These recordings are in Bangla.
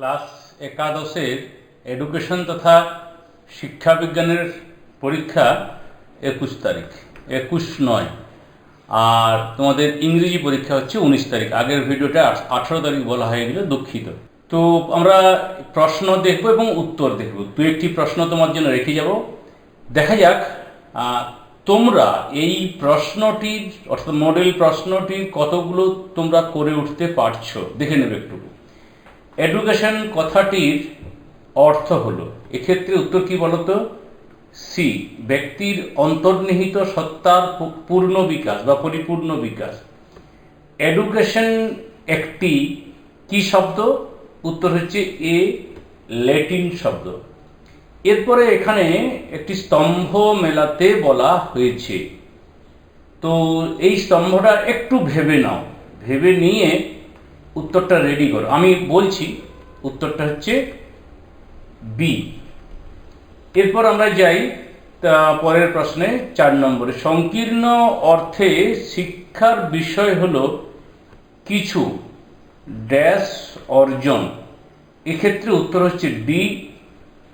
ক্লাস একাদশের এডুকেশন তথা শিক্ষা বিজ্ঞানের পরীক্ষা একুশ তারিখ, একুশ নয়। আর তোমাদের ইংরেজি পরীক্ষা হচ্ছে উনিশ তারিখ। আগের ভিডিওটা আঠারো তারিখ বলা হয়ে গেল, দুঃখিত। তো আমরা প্রশ্ন দেখব এবং উত্তর দেখব। দু একটি প্রশ্ন তোমার জন্য রেখে যাব। দেখা যাক তোমরা এই প্রশ্নটির অর্থাৎ মডেল প্রশ্নটির কতগুলো তোমরা করে উঠতে পারছ। দেখে নেবে একটু এডুকেশন কথাটির অর্থ হলো, এক্ষেত্রে উত্তর কি বলতো? সি ব্যক্তির অন্তর্নিহিত সত্তার পূর্ণ বিকাশ বা পরিপূর্ণ বিকাশ। এডুকেশন একটি কি শব্দ? উত্তর হচ্ছে এ ল্যাটিন শব্দ। এরপরে এখানে একটি স্তম্ভ মেলাতে বলা হয়েছে। তো এই স্তম্ভটা একটু ভেবে নাও। ভেবে নিয়ে উত্তরটা রেডি করো। আমি বলছি, উত্তরটা হচ্ছে বি এরপর আমরা যাই, তা পরের প্রশ্নে, চার নম্বরে। সংকীর্ণ অর্থে শিক্ষার বিষয় হলো কিছু ড্যাশ অর্জন। এক্ষেত্রে উত্তর হচ্ছে ডি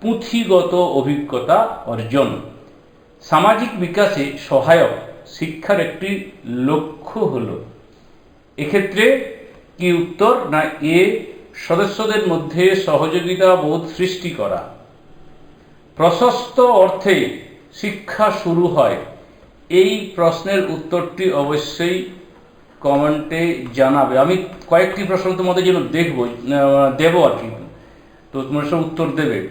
পুঁথিগত অভিজ্ঞতা অর্জন। সামাজিক বিকাশে সহায়ক, শিক্ষার একটি লক্ষ্য হলো। এক্ষেত্রে কি উত্তর? না, এ, সদস্যদের মধ্যে সহযোগিতা বোধ সৃষ্টি করা। প্রশস্ত অর্থে শিক্ষা শুরু হয়। এই প্রশ্নের উত্তরটি অবশ্যই কমেন্টে জানাবে। আমি কয়েকটি প্রশ্ন তোমাদের জন্য দেখব, দেব আর কি। তো তোমরা সব উত্তর দেবে।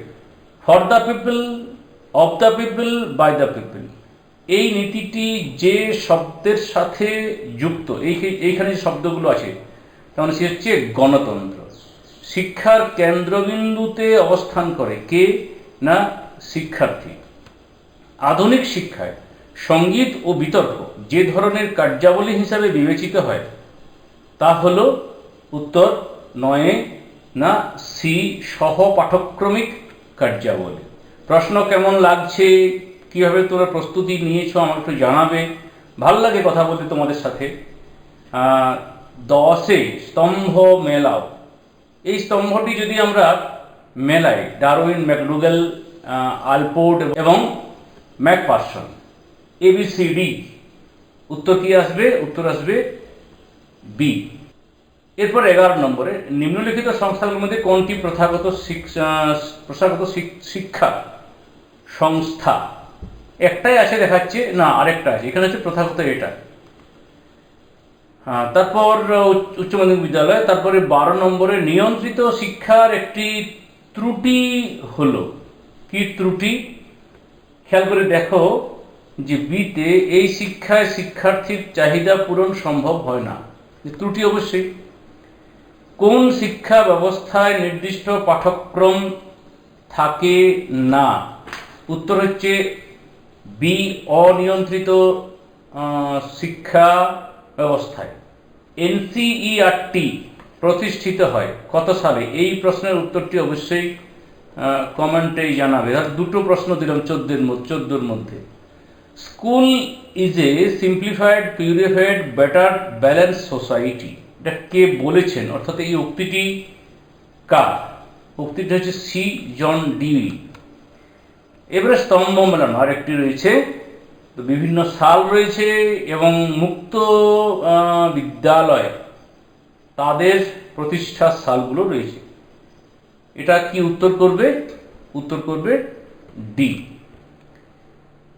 For the people of the people by the people এই নীতিটি যে শব্দের সাথে যুক্ত, এই, এইখানে শব্দগুলো আছে তার মানে সে হচ্ছে গণতন্ত্র। শিক্ষার কেন্দ্রবিন্দুতে অবস্থান করে কে? না, শিক্ষার্থী। আধুনিক শিক্ষায় সংগীত ও বিতর্ক যে ধরনের কার্যাবলী হিসাবে বিবেচিত হয়, তা হল উত্তর, নয়ে, না, সি সহ পাঠক্রমিক কার্যাবলী। প্রশ্ন কেমন লাগছে? কীভাবে তোমরা প্রস্তুতি নিয়েছো আমাকে একটু জানাবে। ভালো লাগে কথা বলতে তোমাদের সাথে। দশে স্তম্ভ মেলাও। এই স্তম্ভটি যদি আমরা মেলাই, ডারউইন ম্যাকডুগেল আলপোর্ট এবং ম্যাকপারসন এবিসিডি উত্তর কি আসবে? উত্তর আসবে বি এরপর এগারো নম্বরে, নিম্নলিখিত সংস্থাগুলোর মধ্যে কোনটি প্রথাগত প্রথাগত শিক্ষা সংস্থা? একটাই আছে দেখাচ্ছে, না, আরেকটা আছে। এখানে হচ্ছে প্রথাগত এটা। তারপর উচ্চ- মাধ্যমিক বিদ্যালয়, তারপরে বারো নম্বরে নিয়ন্ত্রিত শিক্ষার একটি ত্রুটি হলো। কি ত্রুটি? খেয়াল করে দেখো যে বিতে এই শিক্ষায় শিক্ষার্থীর চাহিদা পূরণ সম্ভব হয় না। ত্রুটি অবশ্যই। কোন শিক্ষা ব্যবস্থায় নির্দিষ্ট পাঠ্যক্রম থাকে না? উত্তর হচ্ছে বি, অনিয়ন্ত্রিত শিক্ষা ব্যবস্থায়। এনসিইআরটি প্রতিষ্ঠিত হয় কত সালে? এই প্রশ্নের উত্তরটি অবশ্যই কমেন্টেই জানাবে। আর দুটো প্রশ্ন দিলাম চোদ্দের চোদ্দোর মধ্যে। School is a simplified, purified, better, balance society. এটা কে বলেছেন? অর্থাৎ এই উক্তিটি কার? উক্তিটি হচ্ছে সি জন ডিউই এবারে স্তম্ভ মেলানো। আরেকটি রয়েছে তো বিভিন্ন সাল রয়েছে এবং মুক্ত বিদ্যালয় তাদের প্রতিষ্ঠার সালগুলো রয়েছে। এটা কি উত্তর করবে? উত্তর করবে ডি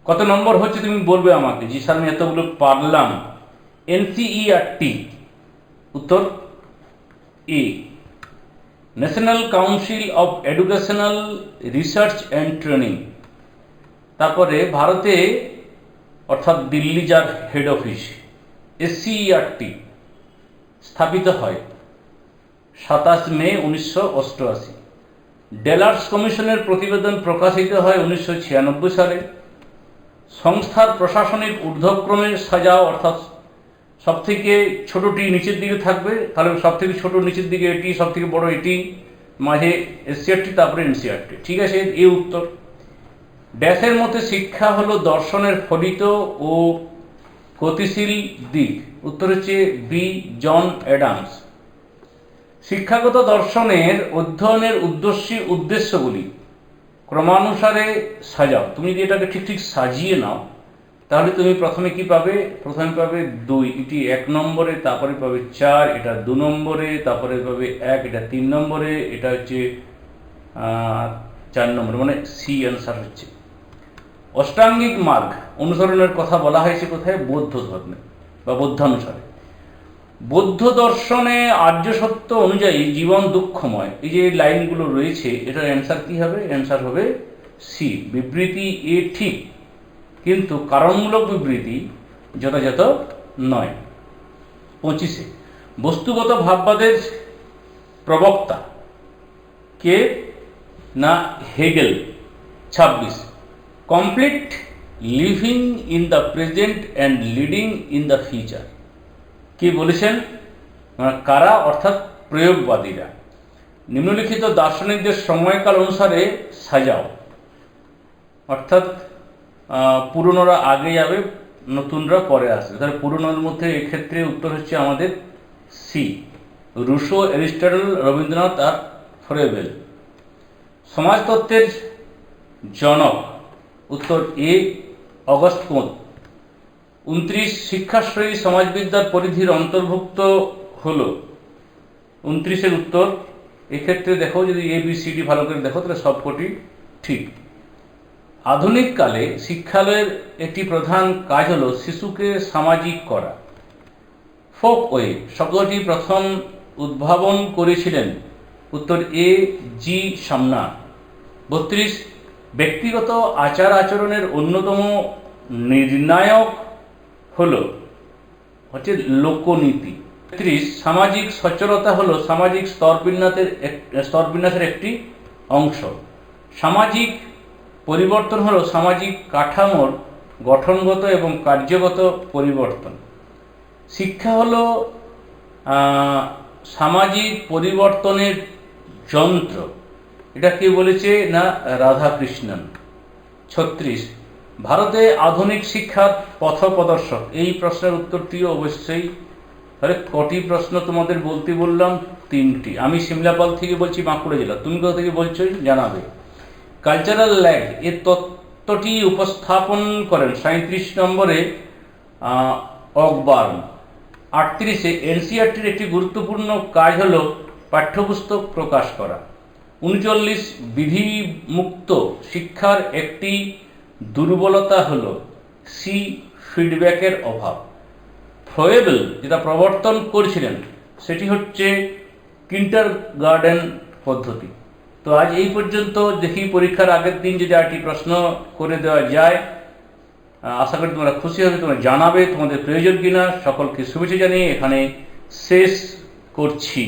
কত নম্বর হচ্ছে তুমি বলবে আমাকে? যে স্যার, আমি এতগুলো পারলাম। এনসিইআরটি উত্তর A national council of educational research and training তারপরে ভারতে অর্থাৎ দিল্লি যার হেড অফিস এসসিইআরটি স্থাপিত হয় সাতাশ মে উনিশশো অষ্টআশি। ডেলার্স কমিশনের প্রতিবেদন প্রকাশিত হয় উনিশশো ছিয়ানব্বই সালে। সংস্থার প্রশাসনিক ঊর্ধ্বক্রমে সাজাও অর্থাৎ সব থেকে ছোটটি নিচের দিকে থাকবে, তাহলে সব থেকে ছোট নিচের দিকে এটি সব থেকে বড় এটি, মাঝে এসসিআরটি তারপরে এনসিআরটি ঠিক আছে এ উত্তর। ড্যাশের মতে শিক্ষা হলো দর্শনের ফলিত ও গতিশীল দিক। উত্তর হচ্ছে বি, জন অ্যাডামস। শিক্ষাগত দর্শনের অধ্যয়নের উদ্দেশ্য উদ্দেশ্যগুলি ক্রমানুসারে সাজাও। তুমি যদি এটাকে ঠিক ঠিক সাজিয়ে নাও, তাহলে তুমি প্রথমে কি পাবে? প্রথমে পাবে দুই। এটি এক নম্বরে, তারপরে পাবে চার। এটা দু নম্বরে, তারপরে পাবে এক। এটা তিন নম্বরে। এটা হচ্ছে চার নম্বরে। মানে সি অ্যান্সার হচ্ছে। অষ্টাঙ্গিক মার্গ অনুসরণের কথা বলা হয়েছে কোথায়? বৌদ্ধ ধর্মে বা বৌদ্ধানুসারে। বৌদ্ধ দর্শনে আর্য সত্য অনুযায়ী জীবন দুঃখময়, এই যে লাইনগুলো রয়েছে, এটার অ্যান্সার কি হবে? অ্যান্সার হবে সি বিবৃতি এ ঠিক, কিন্তু কারণমূলক বিবৃতি যথাযথ নয়। পঁচিশে, বস্তুগত ভাববাদের প্রবক্তা কে? না, হেগেল। ছাব্বিশ complete living in the present and leading in the future কি বলেছেন? মানে কারা অর্থাৎ প্রয়োগবাদীরা? নিম্নলিখিত দার্শনিকদের সময়কাল অনুসারে সাজাও। অর্থাৎ পুরনোরা আগে যাবে, নতুনরা পরে আসবে। তাহলে পুরনোর মধ্যে এক্ষেত্রে উত্তর হচ্ছে আমাদের সি রুশো, অ্যারিস্টটল, রবীন্দ্রনাথ আর ফ্রেবেল। সমাজতত্ত্বের জনক উত্তর এ, অগস্ট কোঁত উনত্রিশ, শিক্ষাশ্রয়ী সমাজবিদ্যার পরিধির অন্তর্ভুক্ত হল। উনত্রিশের উত্তর, এক্ষেত্রে দেখো যদি এ বি সি ডি ভালো করে দেখো, তাহলে সবকটি ঠিক। আধুনিক কালে শিক্ষালয়ের একটি প্রধান কাজ হল শিশুকে সামাজিক করা। ফোক ওয়ে শব্দটি প্রথম উদ্ভাবন করেছিলেন। উত্তর এ, জি সামনা। বত্রিশ ব্যক্তিগত আচার আচরণের অন্যতম নির্ণায়ক হল হচ্ছে লোকনীতি। ত্রিশ, সামাজিক সচ্ছলতা হলো সামাজিক স্তরবিন্যাসের স্তরবিন্যাসের একটি অংশ। সামাজিক পরিবর্তন হলো সামাজিক কাঠামোর গঠনগত এবং কার্যগত পরিবর্তন। শিক্ষা হল সামাজিক পরিবর্তনের যন্ত্র। এটা কে বলেছে না রাধাকৃষ্ণন? ছত্রিশ, ভারতে আধুনিক শিক্ষার পথ প্রদর্শক। এই প্রশ্নের উত্তরটিও অবশ্যই তাহলে কটি প্রশ্ন তোমাদের বলতে বললাম? তিনটি। আমি সিমলাপাল থেকে বলছি বাঁকুড়া জেলা। তুমি কোথা থেকে বলছো জানাবে। কালচারাল ল্যাগ, এর তত্ত্বটি উপস্থাপন করেন সাঁত্রিশ নম্বরে অকবার্ন। আটত্রিশে এনসিআরটির একটি গুরুত্বপূর্ণ কাজ হলো পাঠ্যপুস্তক প্রকাশ করা। উনচল্লিশ বিধিমুক্ত শিক্ষার একটি দুর্বলতা হল সি ফিডব্যাকের অভাব। ফ্রয়েবেল যেটা প্রবর্তন করেছিলেন, সেটি হচ্ছে কিন্টার গার্ডেন পদ্ধতি। তো আজ এই পর্যন্ত দেখি পরীক্ষার আগের দিন যদি আরেকটি প্রশ্ন করে দেওয়া যায়, আশা করি তোমরা খুশি হবে, তোমরা জানাবে তোমাদের প্রয়োজন কিনা। সকলকে শুভেচ্ছা জানিয়ে এখানে শেষ করছি।